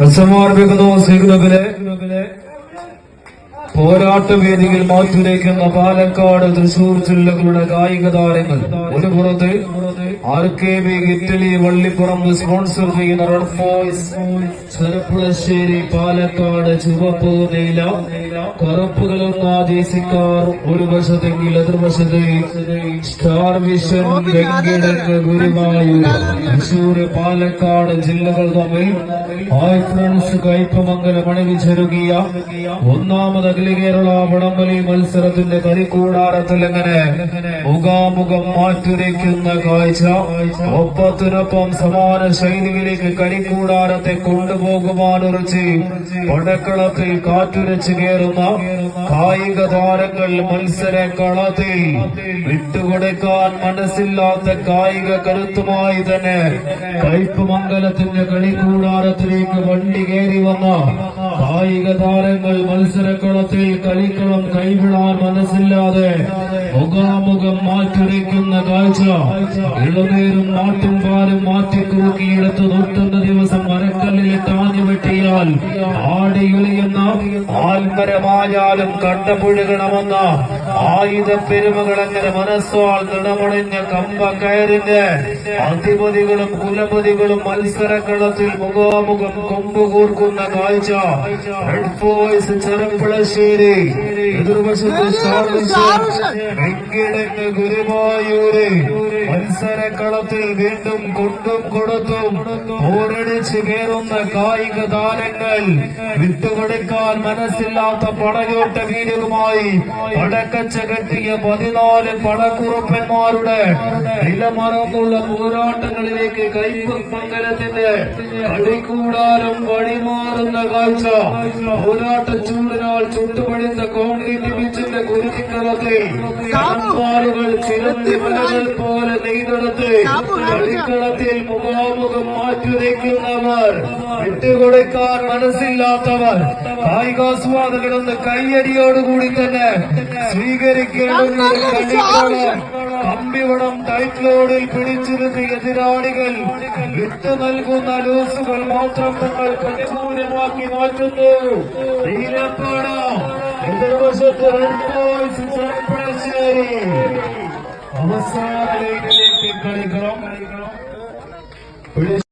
ರಸಮಾಡಬೇಕನ್ನೋ ಸಿಗ್ನ ಬೆಲೆ ಬೆಲೆ വേദിയിൽ മാറ്റുരയ്ക്കുന്ന പാലക്കാട് തൃശൂർ ജില്ലകളുടെ കായിക താരങ്ങൾ. ഒരു പുറത്ത് R K B Italy Vallippuram sponsor ചെയ്യുന്ന റെഡ് ബോയ്സ് ചെറുപ്പുളശ്ശേരി പാലക്കാട് ചുവപ്പ് നീല കറുപ്പ് ജേസിക്കാർ ഒരു വശത്തെങ്കിൽ എതിർവശത്ത് സ്റ്റാർ വിഷൻ വെങ്കിടക്ക് ഗുരുവായൂർ. തൃശൂർ പാലക്കാട് ജില്ലകൾ തമ്മിൽ ഹൈ ഫ്രണ്ട്സ് കയ്പമംഗലം അണിവിച്ചൊരുങ്ങിയ ഒന്നാമത് അഖില കേരള വടംവലി മത്സരത്തിന്റെ കരിക്കൂടാരത്തിൽ എങ്ങനെ മുഖാമുഖം മാറ്റുരയ്ക്കുന്ന കാഴ്ച. ഒപ്പത്തിനൊപ്പം സമാന ശൈലിയിലേക്ക് കരിക്കൂടാരത്തെ കൊണ്ടുപോകുവാനുറച്ച് പടക്കളത്തിൽ കാറ്റുരച്ച് കയറുന്ന കായിക താരങ്ങൾ മത്സര കളത്തിൽ വിട്ടുകൊടുക്കാൻ മനസ്സില്ലാത്ത കായിക കരുത്തുമായി തന്നെ കയ്പമംഗലത്തിന്റെ കളിക്കൂടാരത്തിലേക്ക് വണ്ടി കയറി വന്ന കായിക താരങ്ങൾ മത്സരക്കളത്തിൽ കളിക്കളം കൈവിടാൻ മനസ്സില്ലാതെ മുഖാമുഖം മാറ്റുരയ്ക്കുന്ന കാഴ്ച ഇളനീരും നാട്ടിൻപാലും മാറ്റിക്കൂക്കിയെടുത്ത് തൊട്ടുന്ന ദിവസം താഞ്ഞു വെട്ടിയാൽ ആടി ഇളിയുന്ന ആൽമരമായാലും കണ്ടപുഴുകണമെന്ന ആയുധ പെരുമകളങ്ങനെ മനസ്സാൽ നിണമണിഞ്ഞ കമ്പ കയറിന്റെ അധിപതികളും കുലപതികളും മത്സരക്കളത്തിൽ മുഖാമുഖം കൊമ്പുകൂർക്കുന്ന കാഴ്ച. റെഡ് ബോയ്സ് ചെറുപ്പുളശ്ശേരി എതിർവശത്ത് ഗുരുവായൂര്. മത്സരക്കളത്തിൽ വീണ്ടും കൊണ്ടും കൊടുത്തും പോരടിച്ച് കയറുന്ന കായിക താരങ്ങൾ വിട്ടുകൊടുക്കാൻ മനസ്സില്ലാത്ത പടയോട്ട വീടുകളുമായി പടക്കച്ച കെട്ടിയ പതിനാല് പടക്കുറുപ്പന്മാരുടെ നിലമറന്നുള്ള പോരാട്ടങ്ങളിലേക്ക് കൈപ്പ് മംഗലത്തിന്റെ കളിക്കൂടാരം വഴിമാറുന്ന കാഴ്ച. പോരാട്ട ചൂടിനാൽ ചുട്ടുപടിഞ്ഞ കോൺക്രീറ്റ് ബീച്ചിന്റെ കുരുതിക്കളത്തിൽ കടമ്പാലുകൾ ചിരത്തി മലകൾ പോലെ നെയ്തെടുത്ത് കളിക്കളത്തിൽ മുഖാമുഖം മാറ്റുരയ്ക്കുന്നവർ വിട്ടുകൊടുക്കാൻ മനസ്സില്ലാത്തവർ. കായികാസ്വാദകളെന്ന് കയ്യടിയോടുകൂടി തന്നെ സ്വീകരിക്കേണ്ടുന്ന ഒരു കമ്പിവടം ടൈറ്റ്ലോഡിൽ പിടിച്ചിരുന്ന എതിരാളികൾ വിട്ട് നൽകുന്ന ലൂസുകൾ മാത്രം തങ്ങൾ പ്രതികൂലമാക്കി മാറ്റുന്നു. നീലപ്പാട എതിർവശത്ത് റെഡ് അവസാന ലൈനിലേക്ക് കളിക്കണം.